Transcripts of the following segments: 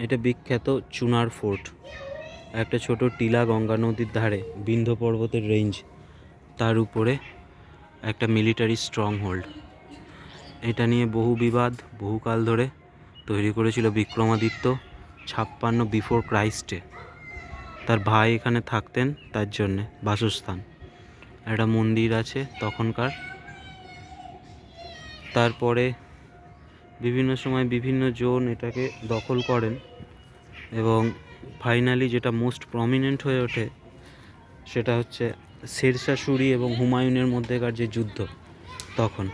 এটা বিখ্যাত চুনার ফোর্ট। একটা ছোট টিলা গঙ্গা নদীর ধারে বিন্ধ্য পর্বতের রেঞ্জ তার উপরে একটা মিলিটারি স্ট্রং হোল্ড এটা নিয়ে বহু বিবাদ বহুকাল ধরে তৈরি করেছিল বিক্রমাদিত্য ছাপ্পান্ন বিফোর ক্রাইস্টে তার ভাই এখানে থাকতেন, তার জন্যে বাসস্থান। একটা মন্দির আছে তখনকার। তারপরে বিভিন্ন সময় বিভিন্ন জোন এটাকে দখল করেন। এবং ফাইনালি যেটা মোস্ট প্রমিনেন্ট হয়ে ওঠে, সেটা হচ্ছে শেরশাহ সুরি এবং হুমায়ুনের মধ্যেকার যে যুদ্ধ তখন।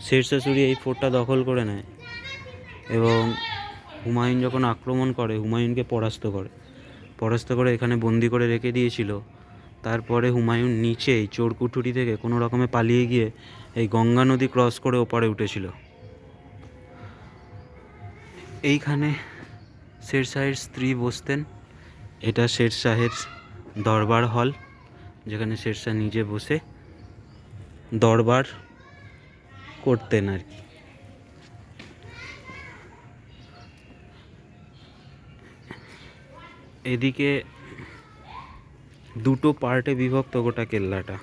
শেরশাহ সুরি এই ফোর্টটা দখল করে নেয় এবং হুমায়ুন যখন আক্রমণ করে, হুমায়ুনকে পরাস্ত করে পরাস্ত করে এখানে বন্দি করে রেখে দিয়েছিল। তারপরে হুমায়ুন নিচেই চোরকুঠুরি থেকে কোনো রকমে পালিয়ে গিয়ে এই গঙ্গা নদী ক্রস করে ওপারে উঠেছিল। এইখানে শেরশাহের স্ত্রী বসতেন। এটা শেরশাহের দরবার হল, যেখানে শেরশাহ নিজে বসে দরবার করতেন আর কি। এদিকে দুটো পার্টে বিভক্ত গোটা কেল্লাটা।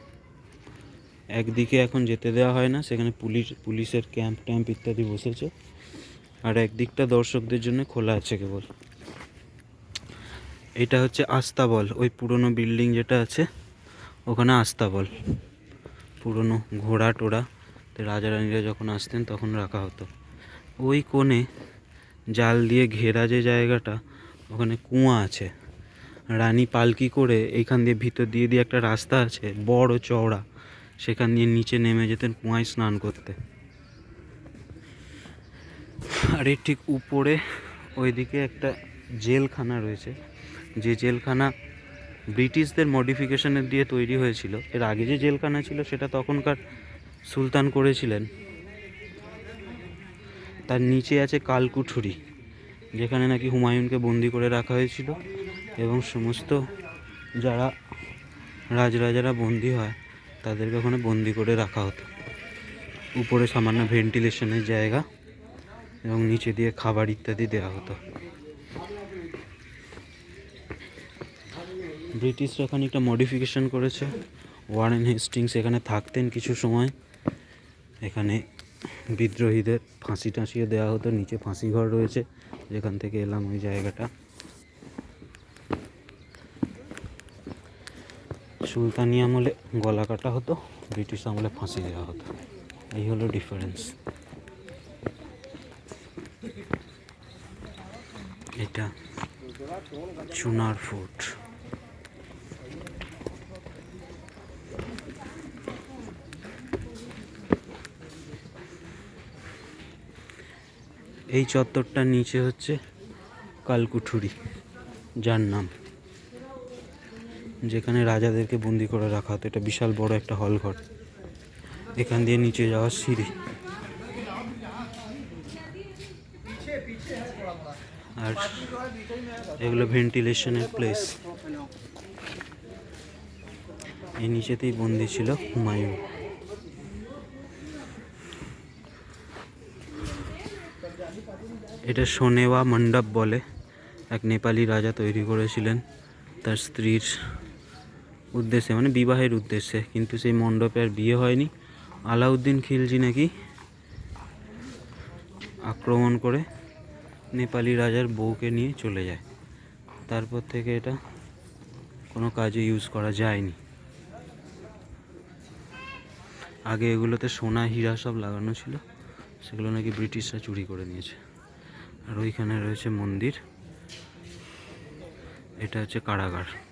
একদিকে এখন যেতে দেওয়া হয় না, সেখানে পুলিশ, পুলিশের ক্যাম্প ট্যাম্প ইত্যাদি বসেছে। আর একদিকটা দর্শকদের জন্য খোলা আছে কেবল। এটা হচ্ছে আস্তাবল ওই পুরনো বিল্ডিং যেটা আছে, ওখানে আস্তাবল পুরনো ঘোড়া টোড়া রাজা রানীরা যখন আসতেন তখন রাখা হতো। ওই কোণে জাল দিয়ে ঘেরা যে জায়গাটা, ওখানে কুয়া আছে। রানী পালকি করে এইখান দিয়ে ভিতর দিয়ে দিয়ে একটা রাস্তা আছে, বড় চওড়া। সেখান দিয়ে নিচে নেমে যেতেন কুয়ায় স্নান করতে। আর এর ঠিক উপরে, ওইদিকে একটা জেলখানা রয়েছে। যে জেলখানা ব্রিটিশদের মডিফিকেশনের দিয়ে তৈরি হয়েছিল। এর আগে যে জেলখানা ছিল, সেটা তখনকার সুলতান করেছিলেন। তার নিচে আছে কালকুঠুরি, যেখানে নাকি হুমায়ুনকে বন্দি করে রাখা হয়েছিল এবং সমস্ত যারা রাজরাজারা বন্দি হয়, তাদেরকে ওখানে বন্দি করে রাখা হতো। উপরে সামান্য ভেন্টিলেশনের জায়গা। এবং নিচে দিয়ে খাবার ইত্যাদি দেওয়া হতো। ব্রিটিশরা খানিকটা মডিফিকেশন করেছে। ওয়ারেন হেস্টিংস এখানে থাকতেন কিছু সময়। এখানে বিদ্রোহীদের ফাঁসি টাঁসিও দেওয়া হতো। নিচে ফাঁসি ঘর রয়েছে। যেখান থেকে এলাম ওই জায়গাটা। সুলতানি আমলে গলা কাটা হতো। ব্রিটিশ আমলে ফাঁসি দেওয়া হতো। এই হলো ডিফারেন্স এটা চুনার ফোর্ট এই চত্বরটার নিচে হচ্ছে কালকুঠুরি, যার নাম। যেখানে রাজাদেরকে বন্দি করে রাখা হতো। এটা বিশাল বড় একটা হল ঘর এখান দিয়ে নিচে যাওয়ার সিঁড়ি। আর এগুলো ভেন্টিলেশনের প্লেস এই নিচেতেই বন্দি ছিল হুমায়ুন। এটা সোনেওয়া মণ্ডপ বলে এক নেপালি রাজা তৈরি করেছিলেন তার স্ত্রীর উদ্দেশ্যে মানে বিবাহের উদ্দেশ্যে। কিন্তু সেই মণ্ডপে আর বিয়ে হয়নি। আলাউদ্দিন খিলজি নাকি আক্রমণ করে নেপালি রাজার বউকে নিয়ে চলে যায়। তারপর থেকে এটা কোনো কাজে ইউজ করা যায়নি। আগে এগুলোতে সোনা, হীরা সব লাগানো ছিল। সেগুলো নাকি ব্রিটিশরা চুরি করে নিয়েছে। আর ওইখানে রয়েছে মন্দির। এটা হচ্ছে কারাগার।